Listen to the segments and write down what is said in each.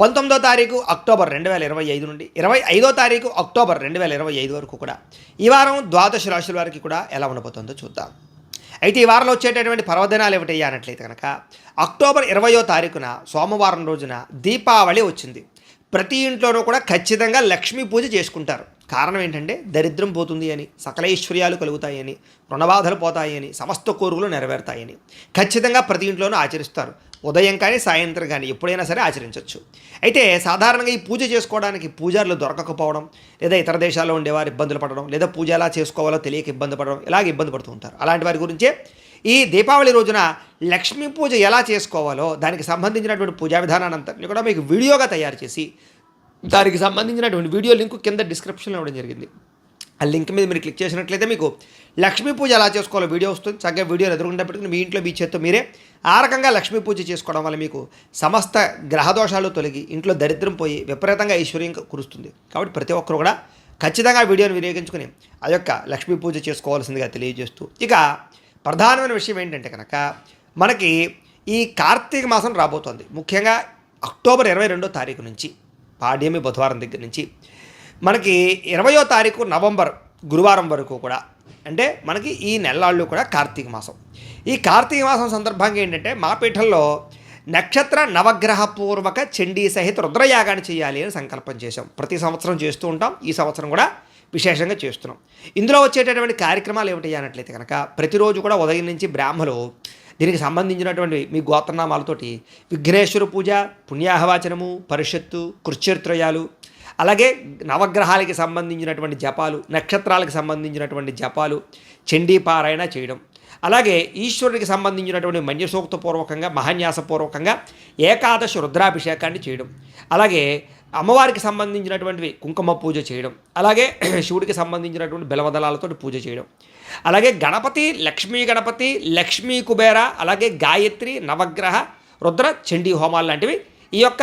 పంతొమ్మిదో తారీఖు అక్టోబర్ రెండు వేల ఇరవై ఐదు నుండి ఇరవై ఐదో తారీఖు అక్టోబర్ రెండు వేల ఇరవై ఐదు వరకు కూడా. ఈ వారం ద్వాదశ రాశుల వారికి కూడా ఎలా ఉండబోతుందో చూద్దాం. అయితే ఈ వారంలో వచ్చేటటువంటి పర్వదినాలు ఏమిటయ్యా అన్నట్లయితే కనుక అక్టోబర్ ఇరవయో తారీఖున సోమవారం రోజున దీపావళి వచ్చింది. ప్రతి ఇంట్లోనూ కూడా ఖచ్చితంగా లక్ష్మీ పూజ చేసుకుంటారు. కారణం ఏంటంటే దరిద్రం పోతుంది అని సకలైశ్వర్యాలు కలుగుతాయని రుణబాధలు పోతాయని సమస్త కోరుకులు నెరవేరుతాయని ఖచ్చితంగా ప్రతి ఇంట్లోనూ ఆచరిస్తారు. ఉదయం కానీ సాయంత్రం కానీ ఎప్పుడైనా సరే ఆచరించవచ్చు అయితే సాధారణంగా ఈ పూజ చేసుకోవడానికి పూజారులు దొరకకపోవడం లేదా ఇతర దేశాల్లో ఉండేవారు ఇబ్బందులు పడడం లేదా పూజ ఎలా చేసుకోవాలో తెలియక ఇబ్బంది పడడం ఇలాగ ఇబ్బంది పడుతూ ఉంటారు. అలాంటి వారి గురించే ఈ దీపావళి రోజున లక్ష్మీ పూజ ఎలా చేసుకోవాలో దానికి సంబంధించినటువంటి పూజా విధానాన్ని అంతా కూడా మీకు వీడియోగా తయారు చేసి దానికి సంబంధించినటువంటి వీడియో లింక్ కింద డిస్క్రిప్షన్లో ఇవ్వడం జరిగింది. ఆ లింక్ మీద మీరు క్లిక్ చేసినట్లయితే మీకు లక్ష్మీ పూజ ఎలా చేసుకోవాలో వీడియో వస్తుంది. చక్కగా వీడియోలు ఎదురుకుండా పెట్టుకుని మీ ఇంట్లో మీ చేత్తో మీరే ఆ రకంగా లక్ష్మీ పూజ చేసుకోవడం వల్ల మీకు సమస్త గ్రహదోషాలు తొలగి ఇంట్లో దరిద్రం పోయి విపరీతంగా ఐశ్వర్యం కురుస్తుంది. కాబట్టి ప్రతి ఒక్కరు కూడా ఖచ్చితంగా వీడియోని వినియోగించుకుని ఆ యొక్క లక్ష్మీ పూజ చేసుకోవాల్సిందిగా తెలియజేస్తూ ఇక ప్రధానమైన విషయం ఏంటంటే కనుక మనకి ఈ కార్తీక మాసం రాబోతోంది. ముఖ్యంగా అక్టోబర్ ఇరవై రెండో తారీఖు నుంచి. పాడ్యమి బుధవారం దగ్గర నుంచి. మనకి ఇరవయో తారీఖు నవంబర్ గురువారం వరకు కూడా అంటే మనకి ఈ నెలలాళ్ళు కూడా కార్తీక మాసం. ఈ కార్తీక మాసం సందర్భంగా ఏంటంటే మా పీఠంలో నక్షత్ర నవగ్రహ పూర్వక చండీ సహిత రుద్రయాగాన్ని చేయాలి అని సంకల్పం చేశాం. ప్రతి సంవత్సరం చేస్తూ ఉంటాం. ఈ సంవత్సరం కూడా విశేషంగా చేస్తున్నాం. ఇందులో వచ్చేటటువంటి కార్యక్రమాలు ఏమిటి అన్నట్లయితే కనుక ప్రతిరోజు కూడా ఉదయం నుంచి బ్రాహ్మలు దీనికి సంబంధించినటువంటి మీ గోత్రనామాలతోటి విఘ్నేశ్వర పూజ పుణ్యాహవాచనము పరిషత్తు కృత్యత్రయాలు అలాగే నవగ్రహాలకి సంబంధించినటువంటి జపాలు నక్షత్రాలకు సంబంధించినటువంటి జపాలు చండీపారాయణ చేయడం. అలాగే ఈశ్వరుడికి సంబంధించినటువంటి మన్యసూక్తపూర్వకంగా మహాన్యాసపూర్వకంగా ఏకాదశి రుద్రాభిషేకాన్ని చేయడం. అలాగే అమ్మవారికి సంబంధించినటువంటివి కుంకుమ పూజ చేయడం. అలాగే శివుడికి సంబంధించినటువంటి బెలవదళాలతో పూజ చేయడం. అలాగే గణపతి లక్ష్మీ గణపతి లక్ష్మీ కుబేర అలాగే గాయత్రి నవగ్రహ రుద్ర చండీ హోమాలు లాంటివి ఈ యొక్క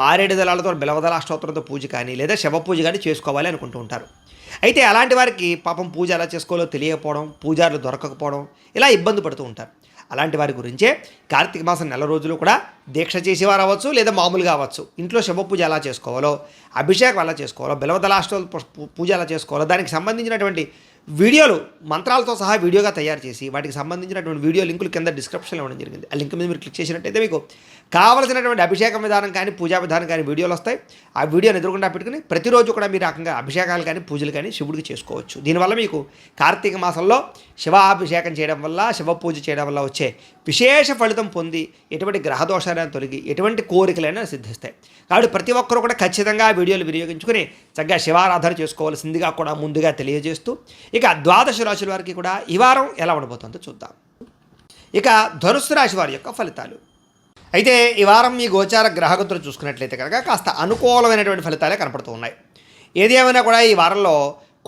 మారేడు దళాలతో బిలవదల అష్టోత్తరంతో పూజ కానీ లేదా శవ పూజ కానీ చేసుకోవాలి అనుకుంటూ ఉంటారు. అయితే అలాంటి వారికి పాపం పూజ ఎలా చేసుకోవాలో తెలియకపోవడం పూజారులు దొరకకపోవడం ఇలా ఇబ్బంది పడుతూ ఉంటారు. అలాంటి వారి గురించే కార్తీక మాసం నెల రోజులు కూడా దీక్ష చేసేవారు అవ్వచ్చు లేదా మామూలుగా అవ్వచ్చు. ఇంట్లో శవ పూజ ఎలా చేసుకోవాలో అభిషేకం ఎలా చేసుకోవాలో బిలవదలాష్టో పూజ ఎలా చేసుకోవాలో దానికి సంబంధించినటువంటి వీడియోలు మంత్రాలతో సహా వీడియోగా తయారు చేసి వాటికి సంబంధించినటువంటి వీడియో లింకులు కింద డిస్క్రిప్షన్లో ఇవ్వడం జరిగింది. ఆ లింక్ మీద మీరు క్లిక్ చేసినట్టయితే మీకు కావలసినటువంటి అభిషేకం విధానం కానీ పూజా విధానం కానీ వీడియోలు వస్తాయి. ఆ వీడియోని ఎదురుకుండా పెట్టుకుని ప్రతిరోజు కూడా మీరు రకంగా అభిషేకాలు కానీ పూజలు కానీ శివుడికి చేసుకోవచ్చు. దీనివల్ల మీకు కార్తీక మాసంలో శివాభిషేకం చేయడం వల్ల శివ పూజ చేయడం వల్ల వచ్చే విశేష ఫలితం పొంది ఎటువంటి గ్రహదోషాలను తొలగి ఎటువంటి కోరికలైనా సిద్ధిస్తాయి. కాబట్టి ప్రతి ఒక్కరూ కూడా ఖచ్చితంగా ఆ వీడియోలు వినియోగించుకుని చక్కగా శివారాధన చేసుకోవాల్సిందిగా కూడా ముందుగా తెలియజేస్తూ ఇక ద్వాదశ రాశుల వారికి కూడా ఈ వారం ఎలా ఉండబోతుందో చూద్దాం. ఇక ధనుసు రాశి వారి యొక్క ఫలితాలు. అయితే ఈ వారం మీ గోచార గ్రహగతులు చూసుకున్నట్లయితే కనుక కాస్త అనుకూలమైనటువంటి ఫలితాలే కనపడుతూ ఉన్నాయి. ఏది ఏమైనా కూడా ఈ వారంలో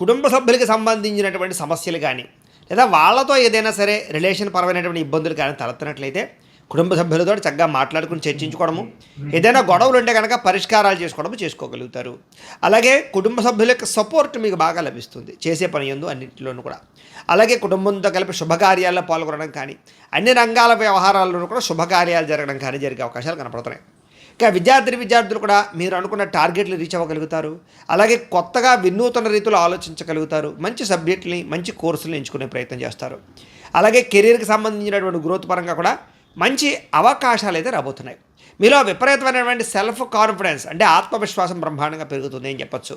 కుటుంబ సభ్యులకి సంబంధించినటువంటి సమస్యలు కానీ లేదా వాళ్ళతో ఏదైనా సరే రిలేషన్ పరమైనటువంటి ఇబ్బందులు కానీ తలెత్తినట్లయితే కుటుంబ సభ్యులతో చక్కగా మాట్లాడుకుని చర్చించుకోవడము. ఏదైనా గొడవలు ఉంటే కనుక పరిష్కారాలు చేసుకోవడము చేసుకోగలుగుతారు. అలాగే కుటుంబ సభ్యుల యొక్క సపోర్ట్ మీకు బాగా లభిస్తుంది. చేసే పని ఎందు అన్నింటిలోనూ కూడా. అలాగే కుటుంబంతో కలిపి శుభకార్యాల్లో పాల్గొనడం కానీ అన్ని రంగాల వ్యవహారాల్లోనూ కూడా శుభకార్యాలు జరగడం కానీ జరిగే అవకాశాలు కనపడుతున్నాయి. ఇంకా విద్యార్థి విద్యార్థులు కూడా మీరు అనుకున్న టార్గెట్లు రీచ్ అవ్వగలుగుతారు. అలాగే కొత్తగా వినూతన రీతిలో ఆలోచించగలుగుతారు. మంచి సబ్జెక్టుని మంచి కోర్సులు ఎంచుకునే ప్రయత్నం చేస్తారు. అలాగే కెరీర్కి సంబంధించినటువంటి గ్రోత్ పరంగా కూడా మంచి అవకాశాలు అయితే రాబోతున్నాయి. మీలో విపరీతమైనటువంటి సెల్ఫ్ కాన్ఫిడెన్స్ అంటే ఆత్మవిశ్వాసం బ్రహ్మాండంగా పెరుగుతుంది అని చెప్పొచ్చు.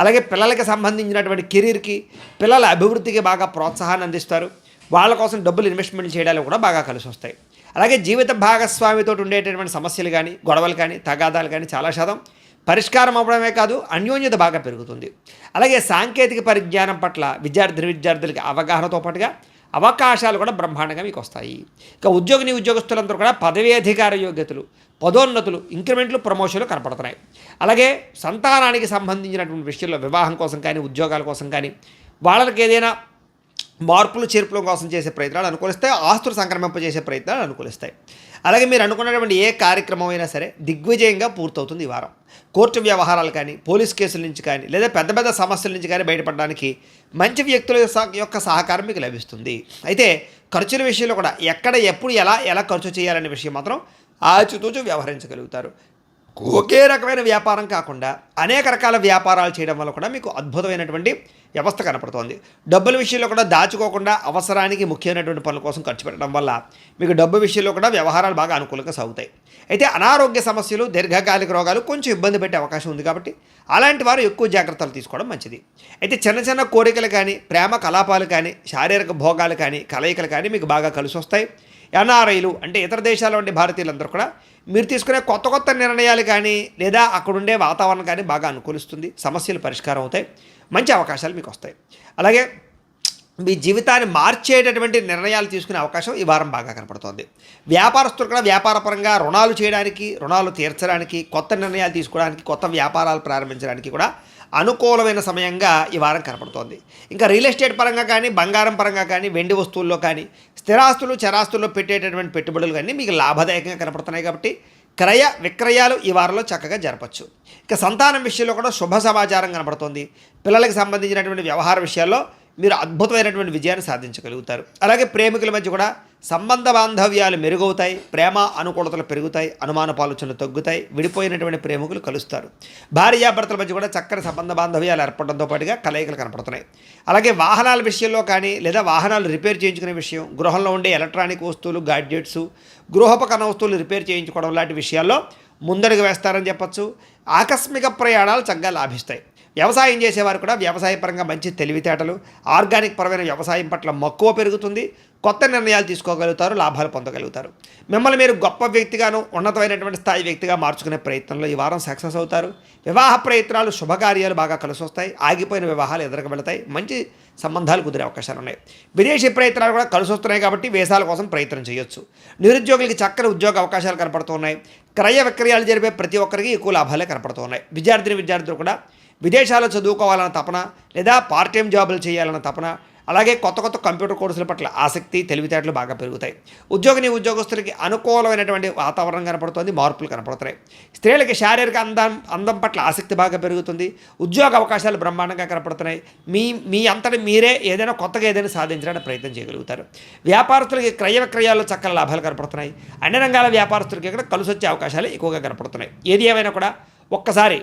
అలాగే పిల్లలకి సంబంధించినటువంటి కెరీర్కి పిల్లల అభివృద్ధికి బాగా ప్రోత్సాహాన్ని అందిస్తారు. వాళ్ళ కోసం డబ్బులు ఇన్వెస్ట్మెంట్ చేయడానికి కూడా బాగా కలిసి వస్తాయి. అలాగే జీవిత భాగస్వామితో ఉండేటటువంటి సమస్యలు కానీ గొడవలు కానీ తగాదాలు కానీ చాలా శాతం పరిష్కారం అవ్వడమే కాదు అన్యోన్యత బాగా పెరుగుతుంది. అలాగే సాంకేతిక పరిజ్ఞానం పట్ల విద్యార్థి విద్యార్థులకి అవగాహనతో పాటుగా అవకాశాలు కూడా బ్రహ్మాండంగా మీకు వస్తాయి. ఇక ఉద్యోగిని ఉద్యోగస్తులందరూ కూడా పదవీ అధికార యోగ్యతలు పదోన్నతులు ఇంక్రిమెంట్లు ప్రమోషన్లు కనపడుతున్నాయి. అలాగే సంతానానికి సంబంధించినటువంటి విషయంలో వివాహం కోసం కానీ ఉద్యోగాల కోసం కానీ వాళ్ళకి ఏదైనా మార్పులు చేర్పుల కోసం చేసే ప్రయత్నాలు అనుకూలిస్తాయి ఆస్తులు సంక్రమింపజేసే ప్రయత్నాలు అనుకూలిస్తాయి. అలాగే మీరు అనుకున్నటువంటి ఏ కార్యక్రమం అయినా సరే దిగ్విజయంగా పూర్తవుతుంది ఈ వారం. కోర్టు వ్యవహారాలు కానీ పోలీస్ కేసుల నుంచి కానీ లేదా పెద్ద పెద్ద సమస్యల నుంచి కానీ బయటపడడానికి మంచి వ్యక్తుల సహ- యొక్క సహకారం మీకు లభిస్తుంది. అయితే ఖర్చుల విషయంలో కూడా ఎక్కడ ఎప్పుడు ఎలా ఎలా ఖర్చు చేయాలనే విషయం మాత్రం ఆచితూచు వ్యవహరించగలుగుతారు. ఒకే రకమైన వ్యాపారం కాకుండా అనేక రకాల వ్యాపారాలు చేయడం వల్ల కూడా మీకు అద్భుతమైనటువంటి వ్యవస్థ కనపడుతోంది. డబ్బుల విషయంలో కూడా దాచుకోకుండా అవసరానికి ముఖ్యమైనటువంటి పనుల కోసం ఖర్చు పెట్టడం వల్ల మీకు డబ్బు విషయంలో కూడా వ్యవహారాలు బాగా అనుకూలంగా సాగుతాయి. అయితే అనారోగ్య సమస్యలు దీర్ఘకాలిక రోగాలు కొంచెం ఇబ్బంది పెట్టే అవకాశం ఉంది కాబట్టి అలాంటి వారు ఎక్కువ జాగ్రత్తలు తీసుకోవడం మంచిది. అయితే చిన్న చిన్న కోరికలు కానీ ప్రేమ కలాపాలు కానీ శారీరక భోగాలు కానీ కలయికలు కానీ మీకు బాగా కలిసి వస్తాయి. ఎన్ఆర్ఐలు అంటే ఇతర దేశాల వంటి భారతీయులందరూ కూడా మీరు తీసుకునే కొత్త కొత్త నిర్ణయాలు కానీ లేదా అక్కడుండే వాతావరణం కానీ బాగా అనుకూలిస్తుంది. సమస్యలు పరిష్కారం అవుతాయి. మంచి అవకాశాలు మీకు వస్తాయి. అలాగే మీ జీవితాన్ని మార్చేటటువంటి నిర్ణయాలు తీసుకునే అవకాశం ఈ వారం బాగా కనపడుతోంది. వ్యాపారస్తులు కూడా వ్యాపారపరంగా రుణాలు చేయడానికి రుణాలు తీర్చడానికి కొత్త నిర్ణయాలు తీసుకోవడానికి కొత్త వ్యాపారాలు ప్రారంభించడానికి కూడా అనుకూలమైన సమయంగా ఈ వారం కనపడుతోంది. ఇంకా రియల్ ఎస్టేట్ పరంగా కానీ బంగారం పరంగా కానీ వెండి వస్తువుల్లో కానీ స్థిరాస్తులు చరాస్తుల్లో పెట్టేటటువంటి పెట్టుబడులు కానీ మీకు లాభదాయకంగా కనపడుతున్నాయి కాబట్టి క్రయ విక్రయాలు ఈ వారంలో చక్కగా జరపచ్చు. ఇక సంతానం విషయంలో కూడా శుభ సమాచారం కనబడుతుంది. పిల్లలకు సంబంధించినటువంటి వ్యవహార విషయాల్లో మీరు అద్భుతమైనటువంటి విజయాన్ని సాధించగలుగుతారు. అలాగే ప్రేమికుల మధ్య కూడా సంబంధ బాంధవ్యాలు మెరుగవుతాయి ప్రేమ అనుకూలతలు పెరుగుతాయి అనుమాన ఆలోచనలు తగ్గుతాయి విడిపోయినటువంటి ప్రేమికులు కలుస్తారు. భార్యాభర్తల మధ్య కూడా చక్కని సంబంధ బాంధవ్యాలు ఏర్పడడంతో పాటుగా కలయికలు కనపడుతున్నాయి. అలాగే వాహనాల విషయంలో కానీ లేదా వాహనాలు రిపేర్ చేయించుకునే విషయం గృహంలో ఉండే ఎలక్ట్రానిక్ వస్తువులు గాడ్జెట్స్ గృహోపకరణ వస్తువులు రిపేర్ చేయించుకోవడం లాంటి విషయాల్లో ముందడుగు వేస్తారని చెప్పచ్చు. ఆకస్మిక ప్రయాణాలు చక్కగా లాభిస్తాయి. వ్యవసాయం చేసేవారు కూడా వ్యవసాయ పరంగా మంచి తెలివితేటలు ఆర్గానిక్ పరమైన వ్యవసాయం పట్ల మక్కువ పెరుగుతుంది కొత్త నిర్ణయాలు తీసుకోగలుగుతారు లాభాలు పొందగలుగుతారు. మిమ్మల్ని మీరు గొప్ప వ్యక్తిగాను ఉన్నతమైనటువంటి స్థాయి వ్యక్తిగా మార్చుకునే ప్రయత్నంలో ఈ వారం సక్సెస్ అవుతారు. వివాహ ప్రయత్నాలు శుభకార్యాలు బాగా కలిసి వస్తాయి ఆగిపోయిన వివాహాలు ఎదురుకు వెళతాయి మంచి సంబంధాలు కుదిరే అవకాశాలు ఉన్నాయి. విదేశీ ప్రయత్నాలు కూడా కలిసి వస్తున్నాయి కాబట్టి వేసాల కోసం ప్రయత్నం చేయొచ్చు. నిరుద్యోగులకి చక్కని ఉద్యోగ అవకాశాలు కనపడుతున్నాయి. క్రయ విక్రయాలు జరిపే ప్రతి ఒక్కరికి ఎక్కువ లాభాలే కనపడుతున్నాయి. విద్యార్థిని విద్యార్థులు కూడా విదేశాల్లో చదువుకోవాలన్న తపన లేదా పార్ట్ టైం జాబులు చేయాలన్న తపన అలాగే కొత్త కొత్త కంప్యూటర్ కోర్సుల పట్ల ఆసక్తి తెలివితేటలు బాగా పెరుగుతాయి. ఉద్యోగిని ఉద్యోగస్తులకి అనుకూలమైనటువంటి వాతావరణం కనపడుతుంది మార్పులు కనపడుతున్నాయి. స్త్రీలకి శారీరక అందం అందం పట్ల ఆసక్తి బాగా పెరుగుతుంది. ఉద్యోగ అవకాశాలు బ్రహ్మాండంగా కనపడుతున్నాయి. మీ మీ అంతటి మీరే ఏదైనా కొత్తగా ఏదైనా సాధించడానికి ప్రయత్నం చేయగలుగుతారు. వ్యాపారస్తులకి క్రయ విక్రయాల్లో చక్కని లాభాలు కనపడుతున్నాయి. అన్ని రంగాల వ్యాపారస్తులకి కూడా కలిసొచ్చే అవకాశాలు ఎక్కువగా కనపడుతున్నాయి. ఏది ఏమైనా కూడా ఒక్కసారి